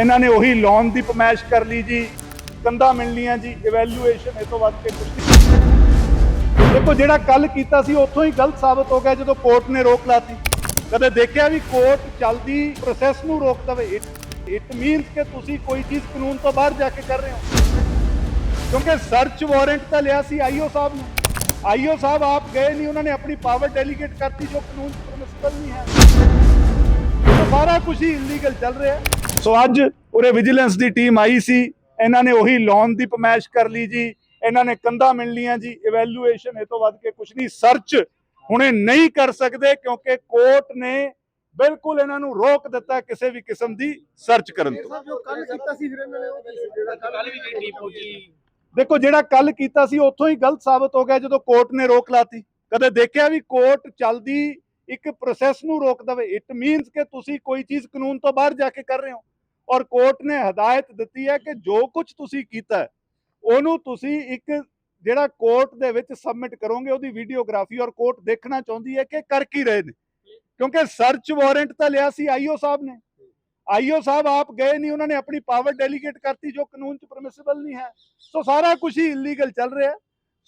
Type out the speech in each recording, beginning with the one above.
ਇਹਨਾਂ ਨੇ ਉਹੀ ਲੋਨ ਦੀ ਪਮੈਸ਼ ਕਰ ਲਈ ਜੀ, ਕੰਧਾਂ ਮਿਲਣੀਆਂ ਜੀ ਇਵੈਲੂਏਸ਼ਨ ਇਹ ਤੋਂ ਵੱਧ ਕੇ ਕੁਝ ਨਹੀਂ। ਦੇਖੋ ਜਿਹੜਾ ਕੱਲ ਕੀਤਾ ਸੀ, ਉੱਥੋਂ ਹੀ ਗਲਤ ਸਾਬਤ ਹੋ ਗਿਆ ਜਦੋਂ ਕੋਰਟ ਨੇ ਰੋਕ ਲਾਤੀ। ਕਦੇ ਦੇਖਿਆ ਵੀ ਕੋਰਟ ਚੱਲਦੀ ਪ੍ਰੋਸੈਸ ਨੂੰ ਰੋਕ ਦਵੇ? ਇਟ ਮੀਨਸ ਕਿ ਤੁਸੀਂ ਕੋਈ ਚੀਜ਼ ਕਾਨੂੰਨ ਤੋਂ ਬਾਹਰ ਜਾ ਕੇ ਕਰ ਰਹੇ ਹੋ। ਕਿਉਂਕਿ ਸਰਚ ਵਾਰੰਟ ਤਾਂ ਲਿਆ ਸੀ ਆਈਓ ਸਾਹਿਬ ਨੇ। ਆਈਓ ਸਾਹਿਬ ਆਪ ਗਏ ਨਹੀਂ, ਉਹਨਾਂ ਨੇ ਆਪਣੀ ਪਾਵਰ ਡੈਲੀਗੇਟ ਕਰਤੀ ਜੋ ਕਾਨੂੰਨ ਚ ਨਹੀਂ ਹੈ। ਸਾਰਾ ਕੁਝ ਹੀ ਇਲੀਗਲ ਚੱਲ ਰਿਹਾ। ਹੈ। ਸੋ ਅੱਜ ਉਰੇ ਵਿਜੀਲੈਂਸ ਦੀ ਟੀਮ ਆਈ ਸੀ। ਇਹਨਾਂ ਨੇ ਉਹੀ ਲੋਨ ਦੀ ਪਮੈਸ਼ ਕਰ ਲਈ ਜੀ। ਇਹਨਾਂ ਨੇ ਕੰਧਾਂ ਮਿਲਣੀਆਂ ਜੀ। ਇਵੈਲੂਏਸ਼ਨ ਇਹ ਤੋਂ ਵੱਧ ਕੇ ਕੁਝ ਨਹੀਂ। ਸਰਚ ਹੁਣੇ ਨਹੀਂ ਕਰ ਸਕਦੇ ਕਿਉਂਕਿ ਕੋਰਟ ਨੇ ਬਿਲਕੁਲ ਇਹਨਾਂ ਨੂੰ ਰੋਕ ਦਿੱਤਾ ਕਿਸੇ ਵੀ ਕਿਸਮ ਦੀ ਸਰਚ ਕਰਨ ਤੋਂ। ਜੋ ਕੱਲ ਕੀਤਾ ਸੀ ਫਿਰ ਇਹਨਾਂ ਨੇ ਉਹ ਕੀ ਸੀ ਜਿਹੜਾ ਕੱਲ ਵੀ ਜਿਹੜੀ ਪਹੁੰਚੀ। ਦੇਖੋ ਜਿਹੜਾ ਕੱਲ ਕੀਤਾ ਸੀ ਉੱਥੋਂ ਹੀ ਗਲਤ ਸਾਬਤ ਹੋ ਗਿਆ ਜਦੋਂ ਕੋਰਟ ਨੇ ਰੋਕ ਲਾਤੀ। ਕਦੇ ਦੇਖਿਆ ਵੀ ਕੋਰਟ ਚੱਲਦੀ ਇੱਕ ਪ੍ਰੋਸੈਸ ਨੂੰ ਰੋਕ ਦਵੇ? ਇਟ ਮੀਨਸ ਕਿ ਤੁਸੀਂ ਕੋਈ ਚੀਜ਼ ਕਾਨੂੰਨ ਤੋਂ ਬਾਹਰ ਜਾ ਕੇ ਕਰ ਰਹੇ ਹੋ। ਔਰ ਕੋਰਟ ਨੇ ਹਦਾਇਤ ਦਿੱਤੀ ਹੈ ਕਿ ਜੋ ਕੁਝ ਤੁਸੀਂ ਕੀਤਾ ਉਹਨੂੰ ਤੁਸੀਂ ਇੱਕ ਜਿਹੜਾ ਕੋਰਟ ਦੇ ਵਿੱਚ ਸਬਮਿਟ ਕਰੋਗੇ, ਉਹਦੀ ਵੀਡੀਓਗ੍ਰਾਫੀ ਔਰ ਕੋਰਟ ਦੇਖਣਾ ਚਾਹੁੰਦੀ ਹੈ ਕਿ ਕਰ ਕੀ ਰਹੇ ਨੇ। ਕਿਉਂਕਿ ਸਰਚ ਵਾਰੰਟ ਤਾਂ ਲਿਆ ਸੀ ਆਈਓ ਸਾਹਿਬ ਨੇ। ਆਈਓ ਸਾਹਿਬ ਆਪ ਗਏ ਨਹੀਂ, ਉਹਨਾਂ ਨੇ ਆਪਣੀ ਪਾਵਰ ਡੈਲੀਗੇਟ ਕਰਤੀ ਜੋ ਕਾਨੂੰਨ ਚ ਪਰਮਿਸਿਬਲ ਨਹੀਂ ਹੈ। ਸੋ ਸਾਰਾ ਕੁਝ ਹੀ ਇਲੀਗਲ ਚੱਲ ਰਿਹਾ।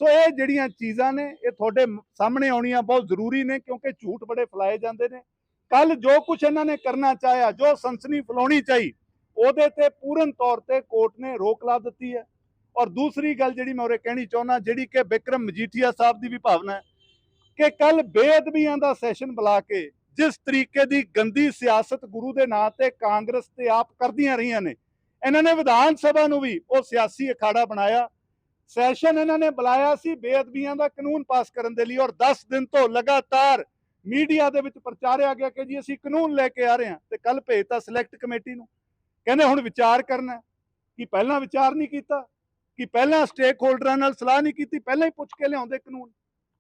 ਸੋ ਇਹ ਜਿਹੜੀਆਂ ਚੀਜ਼ਾਂ ਨੇ, ਇਹ ਤੁਹਾਡੇ ਸਾਹਮਣੇ ਆਉਣੀਆਂ ਬਹੁਤ ਜ਼ਰੂਰੀ ਨੇ ਕਿਉਂਕਿ ਝੂਠ ਬੜੇ ਫੈਲਾਏ ਜਾਂਦੇ ਨੇ। ਕੱਲ ਜੋ ਕੁਝ ਇਹਨਾਂ ਨੇ ਕਰਨਾ ਚਾਹਿਆ, ਜੋ ਸਨਸਨੀ ਫੈਲਾਉਣੀ ਚਾਹੀ ਉਹਦੇ ਤੇ ਪੂਰਨ ਤੌਰ ਤੇ ਕੋਰਟ ਨੇ ਰੋਕ ਲਾ ਦਿੱਤੀ ਹੈ। ਔਰ ਦੂਸਰੀ ਗੱਲ ਜਿਹੜੀ ਮੈਂ ਉਰੇ ਕਹਿਣੀ ਚਾਹੁੰਦਾ, ਜਿਹੜੀ ਕਿ ਬਿਕਰਮ ਮਜੀਠੀਆ ਸਾਹਿਬ ਦੀ ਵੀ ਭਾਵਨਾ ਹੈ ਕਿ ਕੱਲ ਬੇਅਦਬੀਆਂ ਦਾ ਸੈਸ਼ਨ ਬੁਲਾ ਕੇ ਜਿਸ ਤਰੀਕੇ ਦੀ ਗੰਦੀ ਸਿਆਸਤ ਗੁਰੂ ਦੇ ਨਾਂ ਤੇ ਕਾਂਗਰਸ ਤੇ ਆਪ ਕਰਦੀਆਂ ਰਹੀਆਂ ਨੇ, ਇਹਨਾਂ ਨੇ ਵਿਧਾਨ ਸਭਾ ਨੂੰ ਵੀ ਉਹ ਸਿਆਸੀ ਅਖਾੜਾ ਬਣਾਇਆ। ਸੈਸ਼ਨ ਇਹਨਾਂ ਨੇ ਬੁਲਾਇਆ ਸੀ ਬੇਅਦਬੀਆਂ ਦਾ ਕਾਨੂੰਨ ਪਾਸ ਕਰਨ ਦੇ ਲਈ ਔਰ 10 ਦਿਨ ਤੋਂ ਲਗਾਤਾਰ ਮੀਡੀਆ ਦੇ ਵਿੱਚ ਪ੍ਰਚਾਰਿਆ ਗਿਆ ਕਿ ਜੀ ਅਸੀਂ ਕਾਨੂੰਨ ਲੈ ਕੇ ਆ ਰਹੇ ਹਾਂ ਤੇ ਕੱਲ ਭੇਜਤਾ ਸਿਲੈਕਟ ਕਮੇਟੀ ਨੂੰ। ਕਹਿੰਦੇ ਹੁਣ ਵਿਚਾਰ ਕਰਨਾ ਕਿ ਪਹਿਲਾਂ ਵਿਚਾਰ ਨਹੀਂ ਕੀਤਾ, ਕਿ ਪਹਿਲਾਂ ਸਟੇਕ ਹੋਲਡਰਾਂ ਨਾਲ ਸਲਾਹ ਨਹੀਂ ਕੀਤੀ, ਪਹਿਲਾਂ ਹੀ ਪੁੱਛ ਕੇ ਲਿਆਉਂਦੇ ਕਾਨੂੰਨ।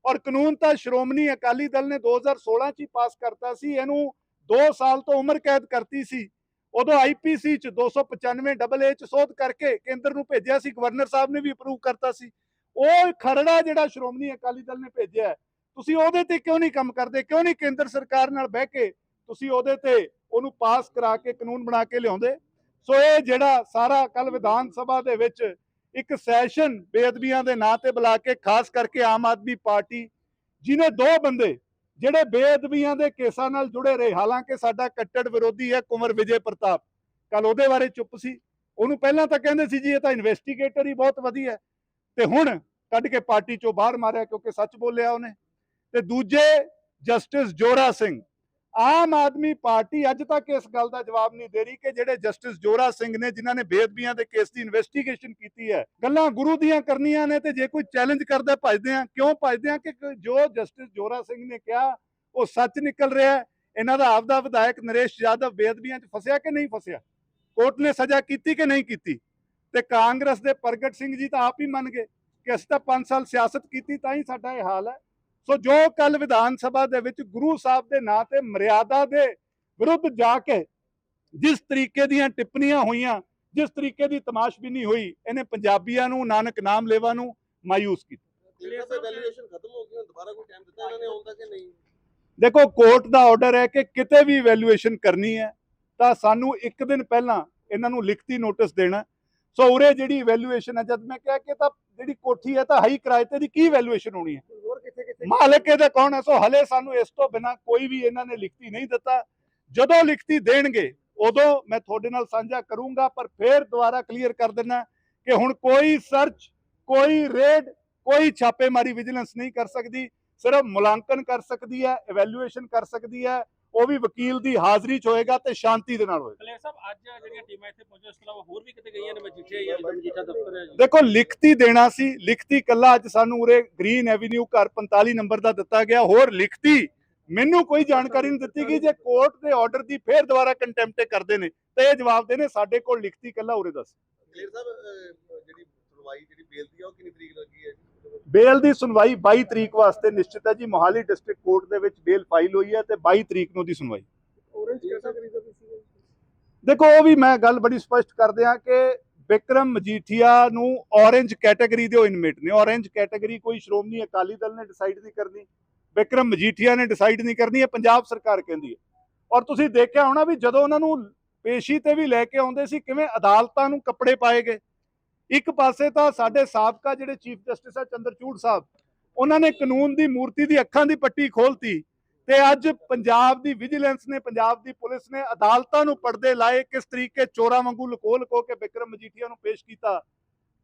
ਔਰ ਕਾਨੂੰਨ ਤਾਂ ਸ਼੍ਰੋਮਣੀ ਅਕਾਲੀ ਦਲ ਨੇ 2016 ਚ ਹੀ ਪਾਸ ਕਰਤਾ ਸੀ, ਇਹਨੂੰ 2 ਸਾਲ ਤੋਂ ਉਮਰ ਕੈਦ ਕਰਤੀ ਸੀ। ਉਦੋਂ ਆਈਪੀਸੀ ਚ 295 ਡਬਲ ਏ ਚ ਸੋਧ ਕਰਕੇ ਕੇਂਦਰ ਨੂੰ ਭੇਜਿਆ ਸੀ, ਗਵਰਨਰ ਸਾਹਿਬ ਨੇ ਵੀ ਅਪਰੂਵ ਕਰਤਾ ਸੀ। ਉਹ ਖਰੜਾ ਜਿਹੜਾ ਸ਼੍ਰੋਮਣੀ ਅਕਾਲੀ ਦਲ ਨੇ ਭੇਜਿਆ ਤੁਸੀਂ ਉਹਦੇ ਤੇ ਕਿਉਂ ਨਹੀਂ ਕੰਮ ਕਰਦੇ? ਕਿਉਂ ਨਹੀਂ ਕੇਂਦਰ ਸਰਕਾਰ ਨਾਲ ਬਹਿ ਕੇ ਤੁਸੀਂ ਉਹਦੇ ਤੇ ਉਹਨੂੰ ਪਾਸ ਕਰਾ ਕੇ ਕਾਨੂੰਨ ਬਣਾ ਕੇ ਲਿਆਉਂਦੇ? ਸੋ ਇਹ ਜਿਹੜਾ ਸਾਰਾ ਕੱਲ ਵਿਧਾਨ ਸਭਾ ਦੇ ਵਿੱਚ ਇੱਕ ਸੈਸ਼ਨ ਬੇਅਦਬੀਆਂ ਦੇ ਨਾਂ ਤੇ ਬੁਲਾ ਕੇ ਖਾਸ ਕਰਕੇ ਆਮ ਆਦਮੀ ਪਾਰਟੀ ਜਿਨੇ ਦੋ ਬੰਦੇ ਜਿਹੜੇ ਬੇਅਦਬੀਆਂ ਦੇ ਕੇਸਾਂ ਨਾਲ ਜੁੜੇ ਰਹੇ, ਹਾਲਾਂਕਿ ਸਾਡਾ ਕੱਟੜ ਵਿਰੋਧੀ ਹੈ ਕੁਮਰ ਵਿਜੇ ਪ੍ਰਤਾਪ। ਕੱਲ ਉਹਦੇ ਬਾਰੇ ਚੁੱਪ ਸੀ। ਉਹਨੂੰ ਪਹਿਲਾਂ ਤਾਂ ਕਹਿੰਦੇ ਸੀ ਜੀ, ਇਹ ਤਾਂ ਇਨਵੈਸਟੀਗੇਟਰ ਹੀ ਬਹੁਤ ਵਧੀਆ ਹੈ। ਤੇ ਹੁਣ ਕੱਢ ਕੇ ਪਾਰਟੀ ਚੋਂ ਬਾਹਰ ਮਾਰਿਆ ਕਿਉਂਕਿ ਸੱਚ ਬੋਲਿਆ ਉਹਨੇ। ਤੇ ਦੂਜੇ ਜਸਟਿਸ ਜੋਰਾ ਸਿੰਘ ਆਮ ਆਦਮੀ ਪਾਰਟੀ ਅੱਜ ਤੱਕ ਇਸ ਗੱਲ ਦਾ ਜਵਾਬ ਨਹੀਂ ਦੇ ਰਹੀ ਕਿ ਜਿਹੜੇ ਜਸਟਿਸ ਜੋਰਾ ਸਿੰਘ ਨੇ, ਜਿਨ੍ਹਾਂ ਨੇ ਬੇਅਦਬੀਆਂ ਦੇ ਕੇਸ ਦੀ ਇਨਵੈਸਟੀਗੇਸ਼ਨ ਕੀਤੀ ਹੈ, ਗੱਲਾਂ ਗੁਰੂ ਦੀਆਂ ਕਰਨੀਆਂ ਨੇ ਤੇ ਜੇ ਕੋਈ ਚੈਲੰਜ ਕਰਦਾ ਭਜਦੇ ਆ ਕਿਉਂ ਭਜਦੇ ਆ ਕਿ ਜੋ ਜਸਟਿਸ ਜੋਰਾ ਸਿੰਘ ਨੇ ਕਿਹਾ, ਉਹ ਸੱਚ ਨਿਕਲ ਰਿਹਾ ਹੈ। ਇਹਨਾਂ ਦਾ ਆਪਦਾ ਵਿਧਾਇਕ ਨਰੇਸ਼ ਯਾਦਵ ਬੇਅਦਬੀਆਂ 'ਚ ਫਸਿਆ ਕਿ ਨਹੀਂ ਫਸਿਆ? ਕੋਰਟ ਨੇ ਸਜ਼ਾ ਕੀਤੀ ਕਿ ਨਹੀਂ ਕੀਤੀ? ਤੇ ਕਾਂਗਰਸ ਦੇ ਪ੍ਰਗਟ ਸਿੰਘ ਜੀ ਤਾਂ ਆਪ ਹੀ ਮੰਨ ਗਏ ਕਿ ਅਸੀਂ ਤਾਂ 5 ਸਾਲ ਸਿਆਸਤ ਕੀਤੀ, ਤਾਂ ਹੀ ਸਾਡਾ ਇਹ ਹਾਲ ਹੈ। ਸੋ ਜੋ ਕੱਲ ਵਿਧਾਨ ਸਭਾ ਦੇ ਵਿੱਚ ਗੁਰੂ ਸਾਹਿਬ ਦੇ ਨਾਂ ਤੇ ਮਰਿਆਦਾ ਦੇ ਵਿਰੁੱਧ ਜਾ ਕੇ ਜਿਸ ਤਰੀਕੇ ਦੀਆਂ ਟਿੱਪਣੀਆਂ ਹੋਈਆਂ ਜਿਸ ਤਰੀਕੇ ਦੀ ਤਮਾਸ਼ਬੀਨੀ ਹੋਈ ਇਹਨੇ ਪੰਜਾਬੀਆਂ ਨੂੰ ਨਾਨਕ ਨਾਮ ਲੈਵਾ ਨੂੰ ਮਾਯੂਸ ਕੀਤਾ। ਦੇਖੋ ਕੋਰਟ ਦਾ ਆਰਡਰ ਹੈ ਕਿ ਕਿਤੇ ਵੀ ਵੈਲਿਊਏਸ਼ਨ ਕਰਨੀ ਹੈ ਤਾਂ ਸਾਨੂੰ ਇੱਕ ਦਿਨ ਪਹਿਲਾਂ ਇਹਨਾਂ ਨੂੰ ਲਿਖਤੀ ਨੋਟਿਸ ਦੇਣਾ ਸੋ ਉਰੇ ਜਿਹੜੀ ਵੈਲਿਊਏਸ਼ਨ ਹੈ ਜਦ ਮੈਂ ਕਿਹਾ ਕਿ ਤਾਂ ਜਿਹੜੀ ਕੋਠੀ ਹੈ ਤਾਂ ਹਾਈ ਕਿਰਾਏ ਤੇ ਦੀ ਕੀ ਵੈਲਿਊਏਸ਼ਨ ਹੋਣੀ ਹੈ? ਮਾਲਕ ਇਹਦਾ ਕੌਣ ਹੈ? ਸੋ ਹਲੇ ਸਾਨੂੰ ਇਸ ਤੋਂ ਬਿਨਾ ਕੋਈ ਵੀ ਇਹਨਾਂ ਨੇ ਲਿਖਤੀ ਨਹੀਂ ਦਿੱਤਾ। ਜਦੋਂ ਲਿਖਤੀ ਦੇਣਗੇ, ਉਦੋਂ ਮੈਂ ਤੁਹਾਡੇ ਨਾਲ ਸਾਂਝਾ ਕਰੂੰਗਾ, ਪਰ ਫੇਰ ਦੁਬਾਰਾ ਕਲੀਅਰ ਕਰ ਦਿੰਨਾ ਕਿ ਹੁਣ ਕੋਈ ਸਰਚ ਕੋਈ ਰੇਡ ਕੋਈ ਛਾਪੇਮਾਰੀ ਵਿਜੀਲੈਂਸ ਨਹੀਂ ਕਰ ਸਕਦੀ। ਸਿਰਫ ਮੁਲਾਂਕਣ ਕਰ ਸਕਦੀ ਹੈ ਇਵੈਲੂਏਸ਼ਨ ਕਰ ਸਕਦੀ ਹੈ ਉਹ ਵੀ ਵਕੀਲ ਦੀ ਹਾਜ਼ਰੀ 'ਚ ਹੋਏਗਾ ਤੇ ਸ਼ਾਂਤੀ ਦੇ ਨਾਲ ਹੋਏਗਾ। ਕਲੇਰ ਸਾਹਿਬ ਅੱਜ ਜਿਹੜੀਆਂ ਟੀਮਾਂ ਇੱਥੇ ਪਹੁੰਚੀਆਂ ਇਸ ਤੋਂ ਇਲਾਵਾ ਹੋਰ ਵੀ ਕਿਤੇ ਗਈਆਂ ਨੇ? ਮਜੀਠੇ ਜਾਂ ਮਜੀਠਾ ਦਫ਼ਤਰ ਹੈ। ਜੀ ਦੇਖੋ ਲਿਖਤੀ ਦੇਣਾ ਸੀ ਲਿਖਤੀ ਕੱਲਾ ਅੱਜ ਸਾਨੂੰ ਉਰੇ ਗ੍ਰੀਨ ਐਵੀਨਿਊ ਘਰ 45 ਨੰਬਰ ਦਾ ਦਿੱਤਾ ਗਿਆ ਹੋਰ ਲਿਖਤੀ ਮੈਨੂੰ ਕੋਈ ਜਾਣਕਾਰੀ ਨਹੀਂ ਦਿੱਤੀ ਗਈ ਜੇ ਕੋਰਟ ਦੇ ਆਰਡਰ ਦੀ ਫੇਰ ਦੁਬਾਰਾ ਕੰਟੈਂਪਟ ਕਰਦੇ ਨੇ ਤੇ ਇਹ ਜਵਾਬ ਦੇਣੇ ਸਾਡੇ ਕੋਲ ਲਿਖਤੀ ਕੱਲਾ ਉਰੇ ਦੱਸ। ਕਲੀਅਰ ਸਾਹਿਬ ਜਿਹੜੀ ਸੁਣਵਾਈ ਜਿਹੜੀ ਬੇਲ ਦੀ ਆ ਉਹ ਕਿੰਨੀ ਤਰੀਕ ਲੱਗੀ ਹੈ ਬੇਲ ਦੀ ਸੁਣਵਾਈ 22 ਤਰੀਕ ਵਾਸਤੇ ਨਿਸ਼ਚਿਤ ਹੈ ਜੀ। ਮੋਹਾਲੀ ਡਿਸਟ੍ਰਿਕਟ ਕੋਰਟ ਦੇ ਵਿੱਚ ਬੇਲ ਫਾਈਲ ਹੋਈ ਹੈ ਤੇ 22 ਤਰੀਕ ਨੂੰ ਦੀ ਸੁਣਵਾਈ। ਔਰੇਂਜ ਕੈਟਾਗਰੀ ਦਾ ਵੀ ਸੀ ਦੇਖੋ ਉਹ ਵੀ ਮੈਂ ਗੱਲ ਬੜੀ ਸਪਸ਼ਟ ਕਰ ਦਿਆਂ ਕਿ ਵਿਕਰਮ ਮਜੀਠੀਆ ਨੂੰ ਔਰੇਂਜ ਕੈਟਾਗਰੀ ਦੇ ਉਹ ਇਨਮੇਟ ਨੇ। ਔਰੇਂਜ ਕੈਟਾਗਰੀ ਕੋਈ ਸ਼੍ਰੋਮਣੀ ਅਕਾਲੀ ਦਲ ਨੇ ਡਿਸਾਈਡ ਨਹੀਂ ਕਰਨੀ। ਵਿਕਰਮ ਮਜੀਠੀਆ ਨੇ ਡਿਸਾਈਡ ਨਹੀਂ ਕਰਨੀ ਇਹ ਪੰਜਾਬ ਸਰਕਾਰ ਕਹਿੰਦੀ ਹੈ। ਔਰ ਤੁਸੀਂ ਦੇਖਿਆ ਹੋਣਾ ਵੀ ਜਦੋਂ ਉਹਨਾਂ ਨੂੰ ਪੇਸ਼ੀ ਤੇ ਵੀ ਲੈ ਕੇ ਆਉਂਦੇ ਸੀ ਕਿਵੇਂ ਅਦਾਲਤਾਂ ਨੂੰ ਕੱਪੜੇ ਪਾਏ ਗਏ। ਇੱਕ ਪਾਸੇ ਤਾਂ ਸਾਡੇ ਸਾਬਕਾ ਜਿਹੜੇ ਚੀਫ ਜਸਟਿਸ ਆ ਚੰਦਰਚੂੜ ਸਾਹਿਬ, ਉਹਨਾਂ ਨੇ ਕਾਨੂੰਨ ਦੀ ਮੂਰਤੀ ਦੀ ਅੱਖਾਂ ਦੀ ਪੱਟੀ ਖੋਲਤੀ ਤੇ ਅੱਜ ਪੰਜਾਬ ਦੀ ਵਿਜੀਲੈਂਸ ਨੇ, ਪੰਜਾਬ ਦੀ ਪੁਲਿਸ ਨੇ ਅਦਾਲਤਾਂ ਨੂੰ ਪਰਦੇ ਲਾਏ ਕਿਸ ਤਰੀਕੇ ਚੋਰਾਂ ਵਾਂਗੂ ਲੁਕੋ ਲੁਕੋ ਕੇ ਵਿਕਰਮ ਮਜੀਠੀਆ ਨੂੰ ਪੇਸ਼ ਕੀਤਾ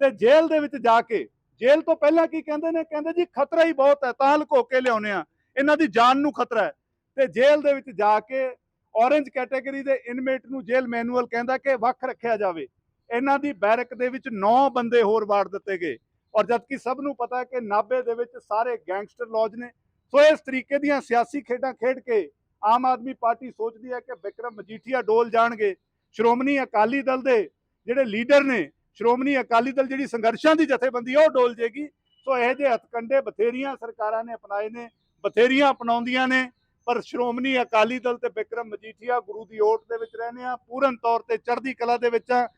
ਤੇ ਜੇਲ੍ਹ ਦੇ ਵਿੱਚ ਜਾ ਕੇ, ਜੇਲ੍ਹ ਤੋਂ ਪਹਿਲਾਂ ਕੀ ਕਹਿੰਦੇ ਨੇ? ਕਹਿੰਦੇ ਜੀ ਖਤਰਾ ਹੀ ਬਹੁਤ ਹੈ, ਤਾਂ ਲੁਕੋ ਕੇ ਲਿਆਉਨੇ ਆ ਇਹਨਾਂ ਦੀ ਜਾਨ ਨੂੰ ਖਤਰਾ ਹੈ। ਤੇ ਜੇਲ੍ਹ ਦੇ ਵਿੱਚ ਜਾ ਕੇ ਔਰੇਂਜ ਕੈਟਾਗਰੀ ਦੇ ਇਨਮੇਟ ਨੂੰ ਜੇਲ੍ਹ ਮੈਨੂਅਲ ਕਹਿੰਦਾ ਕਿ ਵੱਖ ਰੱਖਿਆ ਜਾਵੇ। ਇਹਨਾਂ ਦੀ ਬੈਰਕ ਦੇ ਵਿੱਚ 9 ਬੰਦੇ ਹੋਰ ਵਾੜ ਦਿੱਤੇ ਗਏ। ਔਰ ਜਦਕਿ ਸਭ ਨੂੰ ਪਤਾ ਹੈ ਕਿ ਨਾਭੇ ਦੇ ਵਿੱਚ ਸਾਰੇ ਗੈਂਗਸਟਰ ਲੌਜ ਨੇ, ਸੋ ਇਸ ਤਰੀਕੇ ਦੀਆਂ ਸਿਆਸੀ ਖੇਡਾਂ ਖੇਡ ਕੇ ਆਮ ਆਦਮੀ ਪਾਰਟੀ ਸੋਚਦੀ ਹੈ ਕਿ ਵਿਕਰਮ ਮਜੀਠੀਆ ਡੋਲ ਜਾਣਗੇ। ਸ਼੍ਰੋਮਣੀ ਅਕਾਲੀ ਦਲ ਦੇ ਜਿਹੜੇ ਲੀਡਰ ਨੇ, ਸ਼੍ਰੋਮਣੀ ਅਕਾਲੀ ਦਲ ਜਿਹੜੀ ਸੰਘਰਸ਼ਾਂ ਦੀ ਜਥੇਬੰਦੀ ਉਹ ਡੋਲ ਜੇਗੀ। ਸੋ ਇਹ ਜਿਹੇ ਹਥਕੰਡੇ ਬਥੇਰੀਆਂ ਸਰਕਾਰਾਂ ਨੇ ਅਪਣਾਏ ਨੇ, ਬਥੇਰੀਆਂ ਅਪਣਾਉਂਦੀਆਂ ਨੇ, ਪਰ ਸ਼੍ਰੋਮਣੀ ਅਕਾਲੀ ਦਲ ਤੇ ਵਿਕਰਮ ਮਜੀਠੀਆ ਗੁਰੂ ਦੀ ਓਟ ਦੇ ਵਿੱਚ ਰਹਿੰਦੇ ਆ। ਪੂਰਨ ਤੌਰ ਤੇ ਚੜ੍ਹਦੀ ਕਲਾ ਦੇ ਵਿੱਚ ਆ।